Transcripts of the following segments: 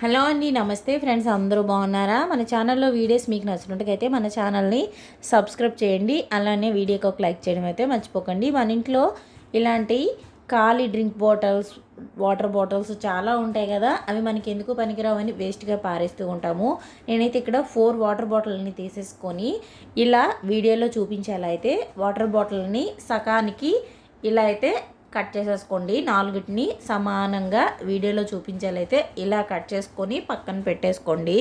Hello అండి నమస్తే friends అందరూ బాగున్నారా? మన ఛానల్లో వీడియోస్ మీకు నచ్చినట్టుకైతే మన ఛానల్ని సబ్స్క్రైబ్ చేయండి అలానే వీడియోకి ఒక లైక్ చేయడం అయితే మర్చిపోకండి. మన ఇంట్లో ఇలాంటి ఖాళీ డ్రింక్ బాటిల్స్ వాటర్ బాటిల్స్ చాలా ఉంటాయి కదా అవి మనకి ఎందుకు పనికిరావని వేస్ట్గా పారేస్తూ ఉంటాము. నేనైతే ఇక్కడ ఫోర్ వాటర్ బాటిల్ని తీసేసుకొని ఇలా వీడియోలో చూపించేలా అయితే వాటర్ బాటిల్ని సకానికి ఇలా అయితే కట్ చేసేసుకోండి. నాలుగిటిని సమానంగా వీడియోలో చూపించాలైతే ఇలా కట్ చేసుకొని పక్కన పెట్టేసుకోండి.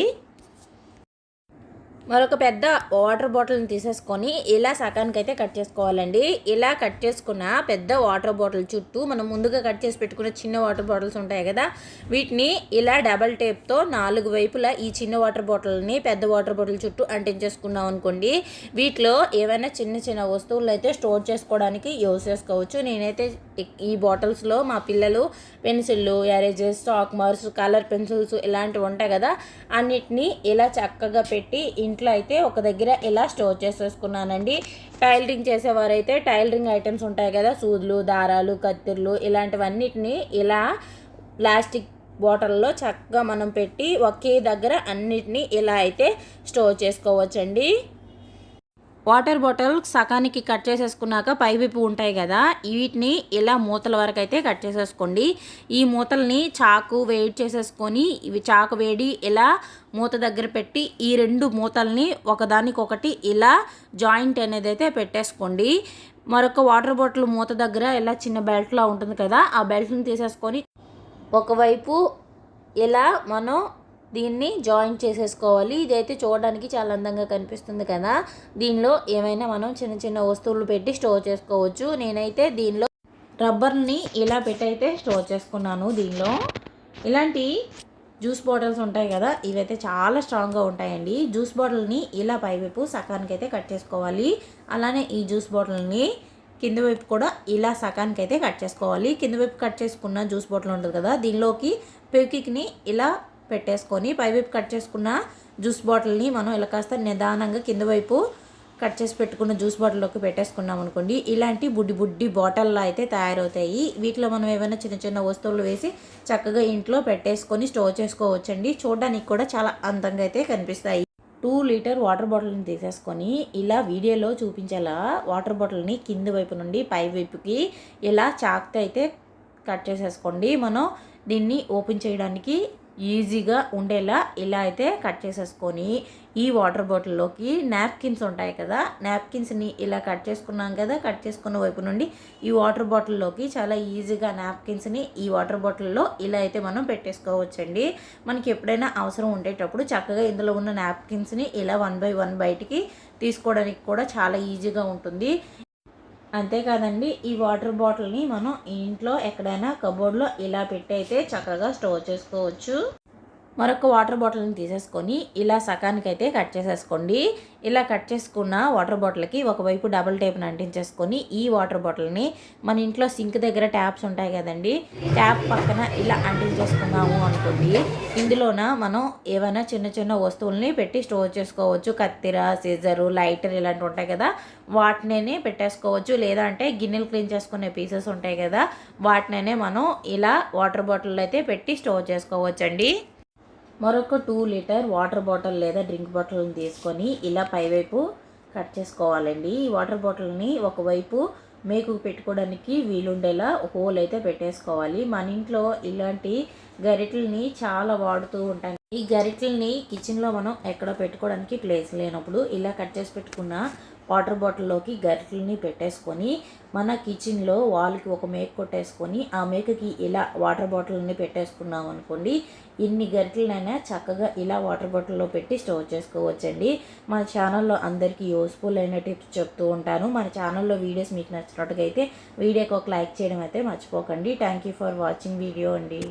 మరొక పెద్ద వాటర్ బాటిల్ని తీసేసుకొని ఇలా సగానికైతే కట్ చేసుకోవాలండి. ఇలా కట్ చేసుకున్న పెద్ద వాటర్ బాటిల్ చుట్టూ మనం ముందుగా కట్ చేసి పెట్టుకున్న చిన్న వాటర్ బాటిల్స్ ఉంటాయి కదా వీటిని ఇలా డబల్ టేప్తో నాలుగు వైపులా ఈ చిన్న వాటర్ బాటిల్ని పెద్ద వాటర్ బాటిల్ చుట్టూ అంటించేసుకున్నాం అనుకోండి వీటిలో ఏవైనా చిన్న చిన్న వస్తువులు అయితే స్టోర్ చేసుకోవడానికి యూజ్ చేసుకోవచ్చు. నేనైతే ఈ బాటిల్స్లో మా పిల్లలు పెన్సిళ్ళు erasers chalk marks colour pencils ఇలాంటివి ఉంటాయి కదా అన్నిటినీ ఇలా చక్కగా పెట్టి ఇంట్లో అయితే ఒక దగ్గర ఇలా స్టోర్ చేసేసుకున్నానండి? టైలరింగ్ చేసేవారైతే టైలరింగ్ ఐటమ్స్ ఉంటాయి కదా సూదులు దారాలు కత్తిర్లు ఇలాంటివన్నిటిని ఇలా ప్లాస్టిక్ బాటిల్లో చక్కగా మనం పెట్టి ఒకే దగ్గర అన్నిటినీ ఇలా అయితే స్టోర్ చేసుకోవచ్చండి. వాటర్ బాటిల్ సకానికి కట్ చేసేసుకున్నాక పైవైపు ఉంటాయి కదా వీటిని ఇలా మూతల వరకు అయితే కట్ చేసేసుకోండి. ఈ మూతల్ని చాకు వేడి చేసేసుకొని ఇవి చాకు వేడి ఇలా మూత దగ్గర పెట్టి ఈ రెండు మూతల్ని ఒకదానికొకటి ఇలా జాయింట్ అనేది అయితే పెట్టేసుకోండి. మరొక వాటర్ బాటిల్ మూత దగ్గర ఇలా చిన్న బెల్ట్లా ఉంటుంది కదా ఆ బెల్ట్ని తీసేసుకొని ఒకవైపు ఇలా మనం దీన్ని జాయింట్ చేసేసుకోవాలి. ఇదైతే చూడడానికి చాలా అందంగా కనిపిస్తుంది కదా. దీనిలో ఏమైనా మనం చిన్న చిన్న వస్తువులు పెట్టి స్టోర్ చేసుకోవచ్చు. నేనైతే దీనిలో రబ్బర్ని ఇలా పెట్టయితే స్టోర్ చేసుకున్నాను దీనిలో. ఇలాంటి జ్యూస్ బాటిల్స్ ఉంటాయి కదా ఇవైతే చాలా స్ట్రాంగ్గా ఉంటాయండి. జ్యూస్ బాటిల్ని ఇలా పైవైపు సకానికైతే కట్ చేసుకోవాలి. అలానే ఈ జ్యూస్ బాటిల్ని కింద వైపు కూడా ఇలా సకానికి అయితే కట్ చేసుకోవాలి. కింద వైపు కట్ చేసుకున్న జ్యూస్ బాటిల్ ఉంటుంది కదా దీనిలోకి పెకిక్ని ఇలా పెట్టేసుకొని పైవైపు కట్ చేసుకున్న జ్యూస్ బాటిల్ని మనం ఇలా కాస్త నిదానంగా కింద వైపు కట్ చేసి పెట్టుకున్న జ్యూస్ బాటిల్లోకి పెట్టేసుకున్నాం అనుకోండి. ఇలాంటి బుడ్డి బుడ్డి బాటిల్లో అయితే తయారవుతాయి. వీటిలో మనం ఏమైనా చిన్న చిన్న వస్తువులు వేసి చక్కగా ఇంట్లో పెట్టేసుకొని స్టోర్ చేసుకోవచ్చండి. చూడడానికి కూడా చాలా అందంగా అయితే కనిపిస్తాయి. టూ లీటర్ వాటర్ బాటిల్ని తీసేసుకొని ఇలా వీడియోలో చూపించేలా వాటర్ బాటిల్ని కింది వైపు నుండి పై వైపుకి ఇలా చాక్తో అయితే కట్ చేసేసుకోండి. మనం దీన్ని ఓపెన్ చేయడానికి ఈజీగా ఉండేలా ఇలా అయితే కట్ చేసేసుకొని ఈ వాటర్ బాటిల్లోకి నాప్కిన్స్ ఉంటాయి కదా నాప్కిన్స్ని ఇలా కట్ చేసుకున్నాం కదా కట్ చేసుకున్న వైపు నుండి ఈ వాటర్ బాటిల్లోకి చాలా ఈజీగా నాప్కిన్స్ని ఈ వాటర్ బాటిల్లో ఇలా అయితే మనం పెట్టేసుకోవచ్చండి. మనకి ఎప్పుడైనా అవసరం ఉండేటప్పుడు చక్కగా ఇందులో ఉన్న నాప్కిన్స్ని ఇలా వన్ బై వన్ బయటికి తీసుకోవడానికి కూడా చాలా ఈజీగా ఉంటుంది. అంతేకాదండి ఈ వాటర్ బాటిల్ని మనం ఇంట్లో ఎక్కడైనా కబోర్డ్లో ఇలా పెట్టి అయితే చక్కగా స్టోర్ చేసుకోవచ్చు. మరొక వాటర్ బాటిల్ని తీసేసుకొని ఇలా సకానికైతే అయితే కట్ చేసేసుకోండి. ఇలా కట్ చేసుకున్న వాటర్ బాటిల్కి ఒకవైపు డబుల్ టేప్ని అంటించేసుకొని ఈ వాటర్ బాటిల్ని మన ఇంట్లో సింక్ దగ్గర ట్యాప్స్ ఉంటాయి కదండి ట్యాప్ పక్కన ఇలా అంటించేసుకున్నాము అనుకోండి. ఇందులోన మనం ఏమైనా చిన్న చిన్న వస్తువుల్ని పెట్టి స్టోర్ చేసుకోవచ్చు. కత్తిర సీజరు లైటర్ ఇలాంటివి ఉంటాయి కదా వాటినే పెట్టేసుకోవచ్చు. లేదా అంటే గిన్నెలు క్లీన్ చేసుకునే పీసెస్ ఉంటాయి కదా వాటినే మనం ఇలా వాటర్ బాటిల్ అయితే పెట్టి స్టోర్ చేసుకోవచ్చండి. మరొక టూ లీటర్ వాటర్ బాటిల్ లేదా డ్రింక్ బాటిల్ని తీసుకొని ఇలా పైవైపు కట్ చేసుకోవాలండి. ఈ వాటర్ బాటిల్ని ఒకవైపు మేకు పెట్టుకోవడానికి వీలుండేలా హోల్ అయితే పెట్టేసుకోవాలి. మన ఇంట్లో ఇలాంటి గరిటెల్ని చాలా వాడుతూ ఉంటాం. ఈ గరిటెల్ని కిచెన్లో మనం ఎక్కడ పెట్టుకోవడానికి ప్లేస్ లేనప్పుడు ఇలా కట్ చేసి పెట్టుకున్న వాటర్ బాటిల్లోకి గరిటల్ని పెట్టేసుకొని మన కిచెన్లో వాళ్ళకి ఒక మేక కొట్టేసుకొని ఆ మేకకి ఇలా వాటర్ బాటిల్ని పెట్టేసుకున్నాం అనుకోండి ఇన్ని గరిటలనైనా చక్కగా ఇలా వాటర్ బాటిల్లో పెట్టి స్టోర్ చేసుకోవచ్చండి. మన ఛానల్లో అందరికీ యూస్ఫుల్ అయిన టిప్స్ చెప్తూ ఉంటాను. మన ఛానల్లో వీడియోస్ మీకు నచ్చినట్టుగా అయితే వీడియోకి ఒక లైక్ చేయడం అయితే మర్చిపోకండి. Thank you for watching video అండి.